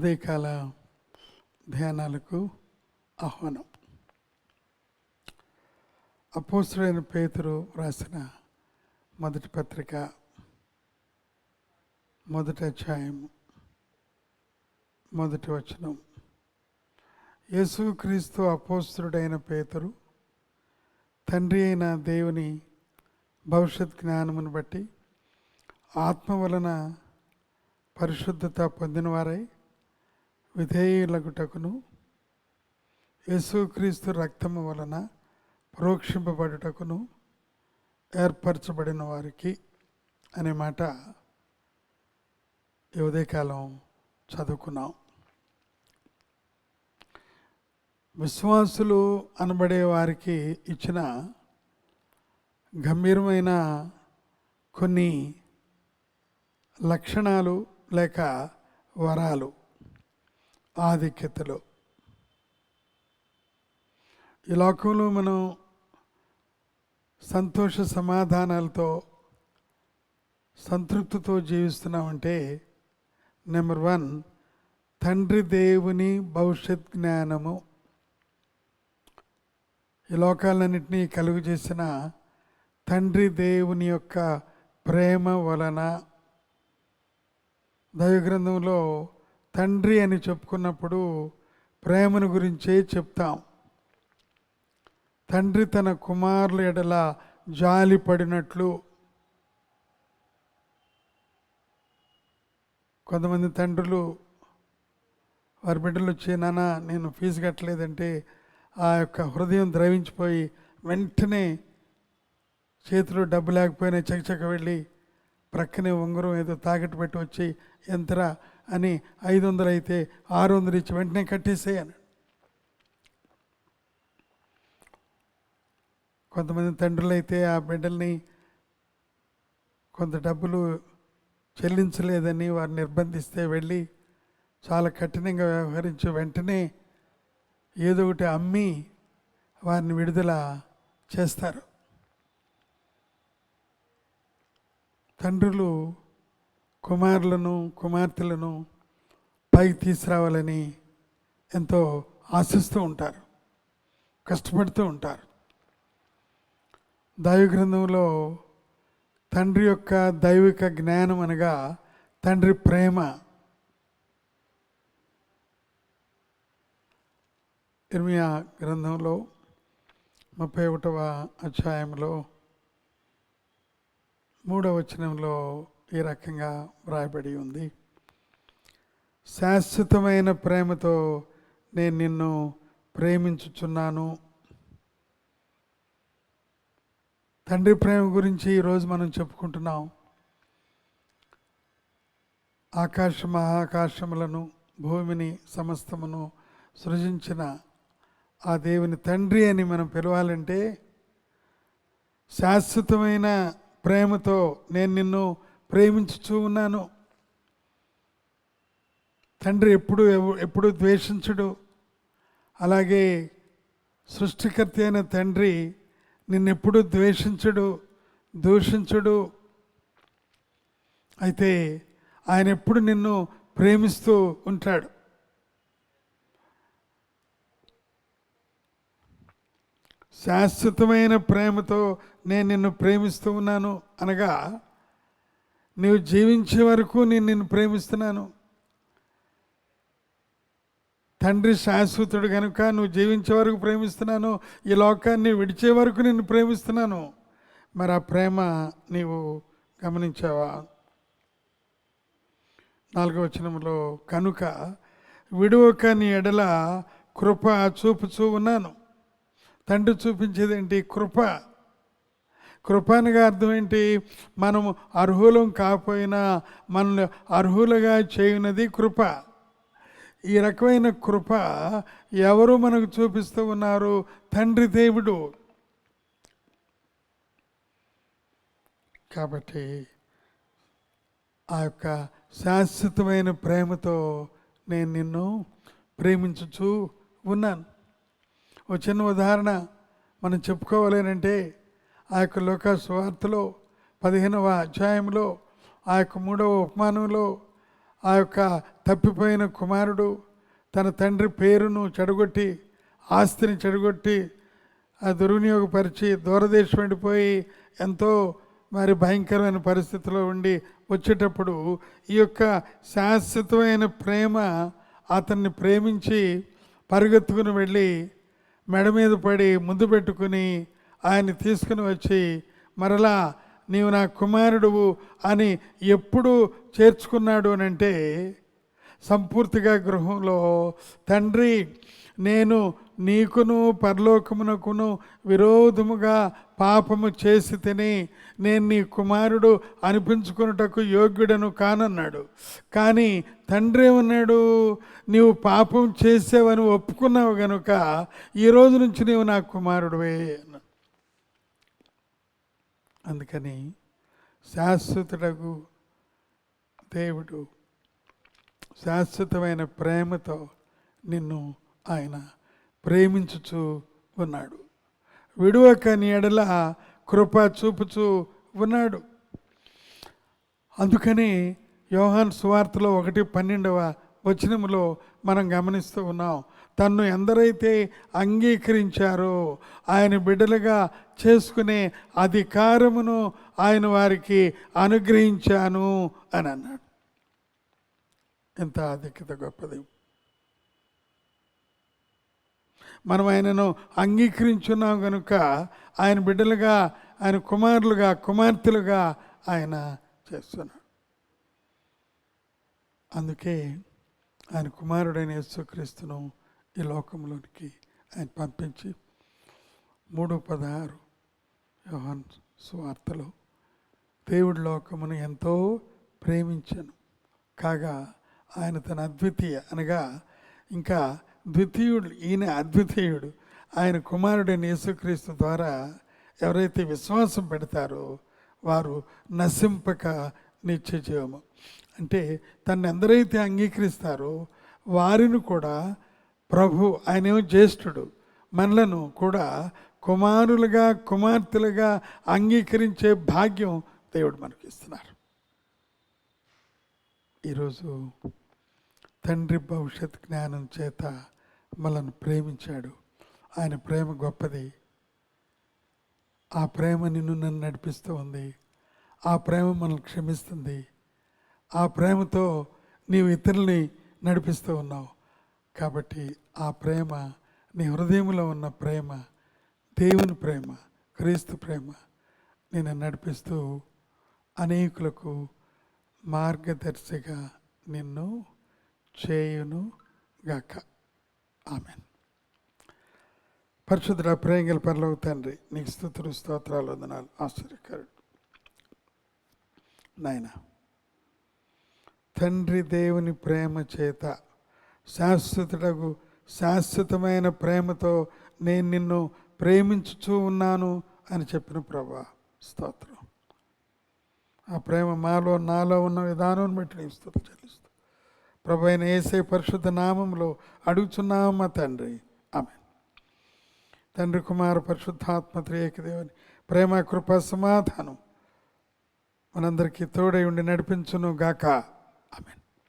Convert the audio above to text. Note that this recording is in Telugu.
ఉదయకాల ధ్యానాలకు ఆహ్వానం. అపోస్తుడైన పేతురు రాసిన మొదటి పత్రిక మొదటి అధ్యాయం మొదటి వచనం. యేసుక్రీస్తు అపోస్తుడైన పేతురు తండ్రి అయిన దేవుని భవిష్యత్ జ్ఞానమును బట్టి ఆత్మ వలన పరిశుద్ధత పొందినవారై విధేయులగుటకును యేసుక్రీస్తు రక్తము వలన ప్రోక్షింపబడుటకును ఏర్పరచబడిన వారికి అనే మాట ఈ ఉదయకాలం చదువుకున్నాం. విశ్వాసులు అనబడే వారికి ఇచ్చిన గంభీరమైన కొన్ని లక్షణాలు లేక వరాలు ఆధిక్యతలు. ఈ లోకంలో మనం సంతోష సమాధానాలతో సంతృప్తితో జీవిస్తున్నామంటే నెంబర్ వన్ తండ్రి దేవుని భవిష్యత్ జ్ఞానము. ఈ లోకాలన్నింటినీ కలుగు చేసిన తండ్రి దేవుని యొక్క ప్రేమ వలన. దైవగ్రంథంలో తండ్రి అని చెప్పుకున్నప్పుడు ప్రేమను గురించే చెప్తాం. తండ్రి తన కుమారుల ఎడల జాలి పడినట్లు. కొంతమంది తండ్రులు వారి బిడ్డలు వచ్చి నాన్న నేను ఫీజు కట్టలేదంటే ఆ యొక్క హృదయం ద్రవించిపోయి వెంటనే చేతిలో డబ్బు లేకపోయినా చకచక వెళ్ళి ప్రక్కనే ఉంగరం ఏదో తాకట్టు పెట్టి వచ్చి ఎంతరా అని ఐదు వందలు అయితే ఆరు వందలు ఇచ్చి వెంటనే కట్టేసేయను. కొంతమంది తండ్రులు అయితే ఆ బిడ్డల్ని కొంత డబ్బులు చెల్లించలేదని వారు నిర్బంధిస్తే వెళ్ళి చాలా కఠినంగా వ్యవహరించి వెంటనే ఏదో ఒకటి అమ్మి వారిని విడుదల చేస్తారు. తండ్రులు కుమారులను కుమార్తెలను పైకి తీసుకురావాలని ఎంతో ఆశిస్తూ ఉంటారు కష్టపడుతూ ఉంటారు. దైవ గ్రంథంలో తండ్రి యొక్క దైవిక జ్ఞానం అనగా తండ్రి ప్రేమ. ఇర్మియా గ్రంథంలో ముప్పై ఒకటవ అధ్యాయంలో మూడవ వచనంలో ఈ రకంగా వ్రాయబడి ఉంది. శాశ్వతమైన ప్రేమతో నేను నిన్ను ప్రేమించుచున్నాను. తండ్రి ప్రేమ గురించి ఈరోజు మనం చెప్పుకుంటున్నాం. ఆకాశ మహాకాశములను భూమిని సమస్తమును సృజించిన ఆ దేవుని తండ్రి అని మనం పిలవాలంటే శాశ్వతమైన ప్రేమతో నేను నిన్ను ప్రేమించుతూ ఉన్నాను. తండ్రి ఎప్పుడు ఎప్పుడు ద్వేషించుడు. అలాగే సృష్టికర్త అయిన తండ్రి నిన్నెప్పుడు ద్వేషించుడు దూషించడు. అయితే ఆయన ఎప్పుడు నిన్ను ప్రేమిస్తూ ఉంటాడు. శాశ్వతమైన ప్రేమతో నేను నిన్ను ప్రేమిస్తూ ఉన్నాను అనగా నీవు జీవించే వరకు నేను నిన్ను ప్రేమిస్తున్నాను. తండ్రి శాశ్వతుడు కనుక నువ్వు జీవించే వరకు ప్రేమిస్తున్నాను. ఈ లోకాన్ని విడిచే వరకు నిన్ను ప్రేమిస్తున్నాను. మరి ఆ ప్రేమ నీవు గమనించావా? నాలుగవ వచనంలో కనుక విడువక నీ ఎడల కృప చూపుచూ ఉన్నాను. తండ్రి చూపించేది ఏంటి కృప. కృప అనగా అర్థం ఏంటి మనం అర్హులం కాకపోయినా మనల్ని అర్హులుగా చేయనది కృప. ఈ రకమైన కృప ఎవరు మనకు చూపిస్తూ ఉన్నారు? తండ్రి దేవుడు. కాబట్టి ఆ యొక్క శాశ్వతమైన ప్రేమతో నేను నిన్ను ప్రేమించుచూ ఉన్నాను. ఒక చిన్న ఉదాహరణ మనం చెప్పుకోవాలేనంటే ఆ యొక్క లోక సువార్తలో పదిహేనవ అధ్యాయంలో ఆ యొక్క మూడవ ఉపమానంలో ఆ యొక్క తప్పిపోయిన కుమారుడు తన తండ్రి పేరును చెడగొట్టి ఆస్తిని చెడగొట్టి ఆ దుర్వినియోగపరిచి దూరదేశం వెళ్ళిపోయి ఎంతో మరి భయంకరమైన పరిస్థితిలో ఉండి వచ్చేటప్పుడు ఈ యొక్క శాశ్వతమైన ప్రేమ అతన్ని ప్రేమించి పరిగెత్తుకుని వెళ్ళి మెడ మీద పడి ముందు పెట్టుకుని ఆయన్ని తీసుకుని వచ్చి మరలా నీవు నా కుమారుడువు అని ఎప్పుడు చేర్చుకున్నాడు అని అంటే సంపూర్తిగా గృహంలో తండ్రి నేను నీకును పరలోకమునకును విరోధముగా పాపము చేసి తిని నేను నీ కుమారుడు అనిపించుకున్నటకు యోగ్యుడను కానన్నాడు. కానీ తండ్రి ఏమన్నాడు? నీవు పాపం చేసావని ఒప్పుకున్నావు గనుక ఈ రోజు నుంచి నీవు నా కుమారుడువే అన్నాడు అందుకని శాశ్వతుడకు దేవుడు శాశ్వతమైన ప్రేమతో నిన్ను ఆయన ప్రేమించుచు ఉన్నాడు. విడువక నీ ఎడల కృప చూపుచూ ఉన్నాడు. అందుకని యోహాన్ సువార్తలో ఒకటి పన్నెండవ వచనములో మనం గమనిస్తూ ఉన్నాం. తన్ను ఎందరైతే అంగీకరించారో ఆయన బిడ్డలుగా చేసుకునే అధికారమును ఆయన వారికి అనుగ్రహించాను అని అన్నాడు. ఎంత ఆధిక్యత గొప్పది. మనం ఆయనను అంగీకరించున్నాం కనుక ఆయన బిడ్డలుగా ఆయన కుమారులుగా కుమార్తెలుగా ఆయన చేస్తున్నాడు. అందుకే ఆయన కుమారుడైన యేసుక్రీస్తును ఈ లోకంలోనికి ఆయన పంపించి మూడు పదహారు యోహాన్ సువార్తలో దేవుడి లోకమును ఎంతో ప్రేమించను. కాగా ఆయన తన అద్వితీయ అనగా ఇంకా ద్వితీయుడు ఈయన అద్వితీయుడు ఆయన కుమారుడైన యేసుక్రీస్తు ద్వారా ఎవరైతే విశ్వాసం పెడతారో వారు నశింపక నిత్య జీవము అంటే తను ఎందరైతే అంగీకరిస్తారో వారిని కూడా ప్రభు ఆయనేమో జ్యేష్ఠుడు. మనలను కూడా కుమారులుగా కుమార్తెలుగా అంగీకరించే భాగ్యం దేవుడు మనకి ఇస్తున్నారు ఈరోజు తండ్రి భవిష్యత్ జ్ఞానం చేత మనల్ని ప్రేమించాడు. ఆయన ప్రేమ గొప్పది. ఆ ప్రేమ నిన్ను నన్ను నడిపిస్తూ ఉంది. ఆ ప్రేమ మనల్ని క్షమిస్తుంది. ఆ ప్రేమతో నీవు ఇతరుల్ని నడిపిస్తూ ఉన్నావు. కాబట్టి ఆ ప్రేమ నీ హృదయంలో ఉన్న ప్రేమ దేవుని ప్రేమ క్రీస్తు ప్రేమ నేను నడిపిస్తూ అనేకులకు మార్గదర్శిగా నిన్ను చేయును గాక ఆమెన్ పరిశుద్ధ ప్రేంగల పరలోక తండ్రి నీకు స్థుతులు స్తోత్రాలు వందనాలు. ఆశ్చర్యకరుడు. నాయన. తండ్రి దేవుని ప్రేమ చేత శాశ్వతుడకు శాశ్వతమైన ప్రేమతో నేను నిన్ను ప్రేమించుచూ ఉన్నాను అని చెప్పిన ప్రభా స్తోత్రం. ఆ ప్రేమ మాలో నాలో ఉన్న విధానం బట్టి నేను స్థుతి చెల్లిస్తూ. ప్రభు అయిన ఏసే పరిశుద్ధ నామంలో అడుగుచున్నాము మా తండ్రి. ఆమె తండ్రి కుమార పరిశుద్ధాత్మ త్రియేకదేవుని ప్రేమ కృప సమాధానం మనందరికీ తోడై ఉండి నడిపించును గాక ఆమె